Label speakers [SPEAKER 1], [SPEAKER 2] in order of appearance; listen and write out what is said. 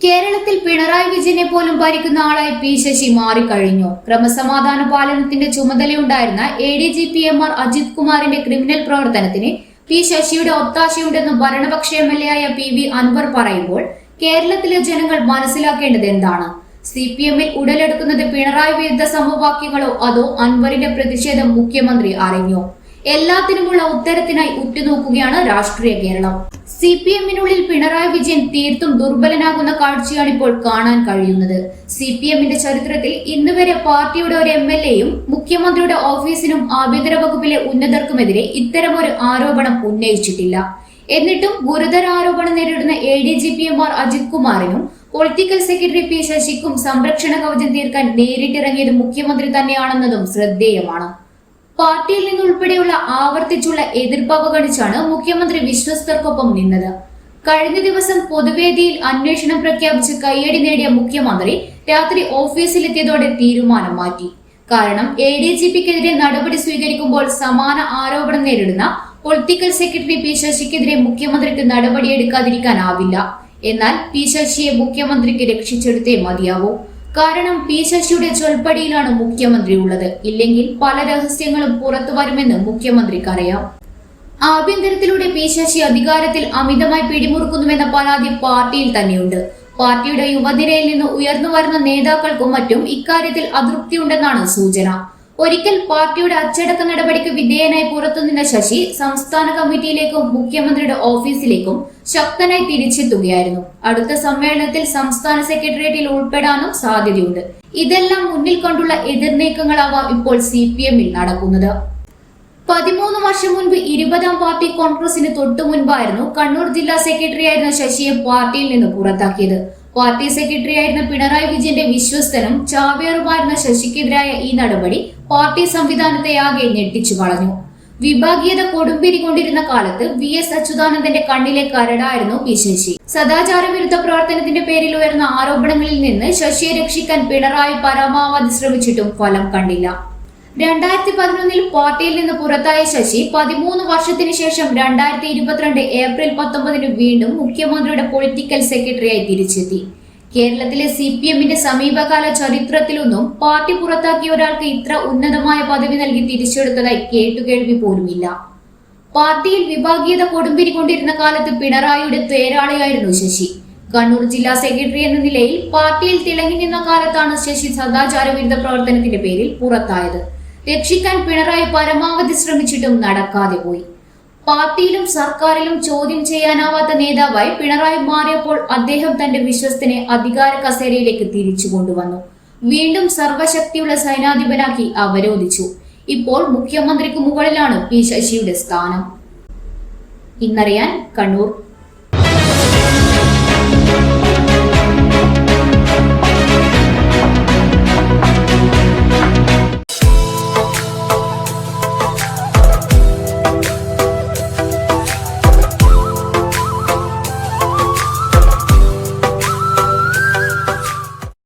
[SPEAKER 1] കേരളത്തിൽ പിണറായി വിജയനെ പോലും ഭരിക്കുന്ന ആളായി പി ശശി മാറിക്കഴിഞ്ഞു. ക്രമസമാധാന പാലനത്തിന്റെ ചുമതലയുണ്ടായിരുന്ന A D G P M R Ajith കുമാറിന്റെ ക്രിമിനൽ പ്രവർത്തനത്തിന് പി ശശിയുടെ ഒത്താശയുണ്ടെന്ന് ഭരണപക്ഷ എം എൽ എ ആയ പി വി അൻവർ പറയുമ്പോൾ കേരളത്തിലെ ജനങ്ങൾ മനസ്സിലാക്കേണ്ടത് എന്താണ്? സി പി എമ്മിൽ ഉടലെടുക്കുന്നത് പിണറായി വിരുദ്ധ സമവാക്യങ്ങളോ അതോ അൻവറിന്റെ പ്രതിഷേധം മുഖ്യമന്ത്രി അറിഞ്ഞോ? എല്ലാത്തിനുമുള്ള ഉത്തരത്തിനായി ഉറ്റുനോക്കുകയാണ് രാഷ്ട്രീയ കേരളം. സി പി എമ്മിനുള്ളിൽ പിണറായി വിജയൻ തീർത്തും ദുർബലനാകുന്ന കാഴ്ചയാണ് ഇപ്പോൾ കാണാൻ കഴിയുന്നത്. സി പി എമ്മിന്റെ ചരിത്രത്തിൽ ഇന്നുവരെ പാർട്ടിയുടെ ഒരു എം എൽ എയും മുഖ്യമന്ത്രിയുടെ ഓഫീസിനും ആഭ്യന്തര വകുപ്പിലെ ഉന്നതർക്കുമെതിരെ ഇത്തരമൊരു ആരോപണം ഉന്നയിച്ചിട്ടില്ല. എന്നിട്ടും ഗുരുതര ആരോപണം നേരിടുന്ന A D G P M Ajith കുമാറിനും political secretary P ശശിക്കും സംരക്ഷണ കവചം തീർക്കാൻ നേരിട്ടിറങ്ങിയത് മുഖ്യമന്ത്രി തന്നെയാണെന്നതും ശ്രദ്ധേയമാണ്. പാർട്ടിയിൽ നിന്നുൾപ്പെടെയുള്ള ആവർത്തിച്ചുള്ള എതിർപ്പ് അവഗണിച്ചാണ് മുഖ്യമന്ത്രി വിശ്വസ്തർക്കൊപ്പം നിന്നത്. കഴിഞ്ഞ ദിവസം പൊതുവേദിയിൽ അന്വേഷണം പ്രഖ്യാപിച്ച് കയ്യടി നേടിയ മുഖ്യമന്ത്രി രാത്രി ഓഫീസിലെത്തിയതോടെ തീരുമാനം മാറ്റി. കാരണം എ ഡി ജി പിക്കെതിരെ നടപടി സ്വീകരിക്കുമ്പോൾ സമാന ആരോപണം നേരിടുന്ന പൊളിറ്റിക്കൽ സെക്രട്ടറി പി ശശിക്കെതിരെ മുഖ്യമന്ത്രിക്ക് നടപടിയെടുക്കാതിരിക്കാനാവില്ല. എന്നാൽ പി ശശിയെ മുഖ്യമന്ത്രിക്ക് രക്ഷിച്ചെടുത്തേ മതിയാവൂ. കാരണം പി ശശിയുടെ ചൊൽപ്പടിയിലാണ് മുഖ്യമന്ത്രി ഉള്ളത്. ഇല്ലെങ്കിൽ പല രഹസ്യങ്ങളും പുറത്തു വരുമെന്ന് മുഖ്യമന്ത്രിക്കറിയാം. ആഭ്യന്തരത്തിലൂടെ പി ശശി അധികാരത്തിൽ അമിതമായി പിടിമുറുക്കുന്നുവെന്ന പരാതി പാർട്ടിയിൽ തന്നെയുണ്ട്. പാർട്ടിയുടെ യുവനിരയിൽ നിന്ന് ഉയർന്നു വരുന്ന നേതാക്കൾക്കും മറ്റും ഇക്കാര്യത്തിൽ അതൃപ്തിയുണ്ടെന്നാണ് സൂചന. ഒരിക്കൽ പാർട്ടിയുടെ അച്ചടക്ക നടപടിക്ക് വിധേയനായി പുറത്തുനിന്ന ശശി സംസ്ഥാന കമ്മിറ്റിയിലേക്കും മുഖ്യമന്ത്രിയുടെ ഓഫീസിലേക്കും ശക്തനായി തിരിച്ചെത്തുകയായിരുന്നു. അടുത്ത സമ്മേളനത്തിൽ സംസ്ഥാന സെക്രട്ടേറിയറ്റിൽ ഉൾപ്പെടാനും സാധ്യതയുണ്ട്. ഇതെല്ലാം മുന്നിൽ കണ്ടുള്ള എതിർനീക്കങ്ങളാവാം ഇപ്പോൾ സി പി എമ്മിൽ നടക്കുന്നത്. പതിമൂന്ന് വർഷം മുൻപ് ഇരുപതാം പാർട്ടി കോൺഗ്രസിന് തൊട്ടു മുൻപായിരുന്നു കണ്ണൂർ ജില്ലാ സെക്രട്ടറി ആയിരുന്ന ശശിയെ പാർട്ടിയിൽ നിന്ന് പുറത്താക്കിയത്. പാർട്ടി സെക്രട്ടറി ആയിരുന്ന പിണറായി വിജയന്റെ വിശ്വസ്തനും ചാവേറുമായിരുന്ന ശശിക്കെതിരായ ഈ നടപടി പാർട്ടി സംവിധാനത്തെ ആകെ ഞെട്ടിച്ചു കളഞ്ഞു വിഭാഗീയത കൊടുമ്പിരി കൊണ്ടിരുന്ന കാലത്ത് വി എസ് അച്യുതാനന്ദന്റെ കണ്ണിലെ കരടായിരുന്നു പി ശശി. സദാചാര വിരുദ്ധ പ്രവർത്തനത്തിന്റെ പേരിൽ ഉയർന്ന ആരോപണങ്ങളിൽ നിന്ന് ശശിയെ രക്ഷിക്കാൻ പിണറായി പരമാവധി ശ്രമിച്ചിട്ടും ഫലം കണ്ടില്ല. രണ്ടായിരത്തി പതിനൊന്നിൽ പാർട്ടിയിൽ നിന്ന് പുറത്തായ ശശി പതിമൂന്ന് വർഷത്തിന് ശേഷം രണ്ടായിരത്തി ഇരുപത്തിരണ്ട് ഏപ്രിൽ പത്തൊമ്പതിന് വീണ്ടും മുഖ്യമന്ത്രിയുടെ പൊളിറ്റിക്കൽ സെക്രട്ടറിയായി തിരിച്ചെത്തി. കേരളത്തിലെ സി പി എമ്മിന്റെ സമീപകാല ചരിത്രത്തിലൊന്നും പാർട്ടി പുറത്താക്കിയ ഒരാൾക്ക് ഇത്ര ഉന്നതമായ പദവി നൽകി തിരിച്ചെടുത്തതായി കേട്ടുകേൾവി പോലുമില്ല. പാർട്ടിയിൽ വിഭാഗീയത കൊടുമ്പിരി കൊണ്ടിരുന്ന കാലത്ത് പിണറായിയുടെ തേരാളിയായിരുന്നു ശശി. കണ്ണൂർ ജില്ലാ സെക്രട്ടറി എന്ന നിലയിൽ പാർട്ടിയിൽ തിളങ്ങി നിന്ന കാലത്താണ് ശശി സദാചാര വിരുദ്ധ പ്രവർത്തനത്തിന്റെ പേരിൽ പുറത്തായത്. രക്ഷിക്കാൻ പിണറായി പരമാവധി ശ്രമിച്ചിട്ടും നടക്കാതെ പോയി. പാർട്ടിയിലും സർക്കാരിലും ചോദ്യം ചെയ്യാനാവാത്ത നേതാവായി പിണറായി മാറിയപ്പോൾ അദ്ദേഹം തന്റെ വിശ്വസ്തനെ അധികാര കസേരയിലേക്ക് തിരിച്ചു കൊണ്ടുവന്നു. വീണ്ടും സർവശക്തിയുള്ള സൈനാധിപനാക്കി അവരോധിച്ചു. ഇപ്പോൾ മുഖ്യമന്ത്രിക്ക് മുകളിലാണ് പി ശശിയുടെ സ്ഥാനം. ഇന്നറിയാൻ കണ്ണൂർ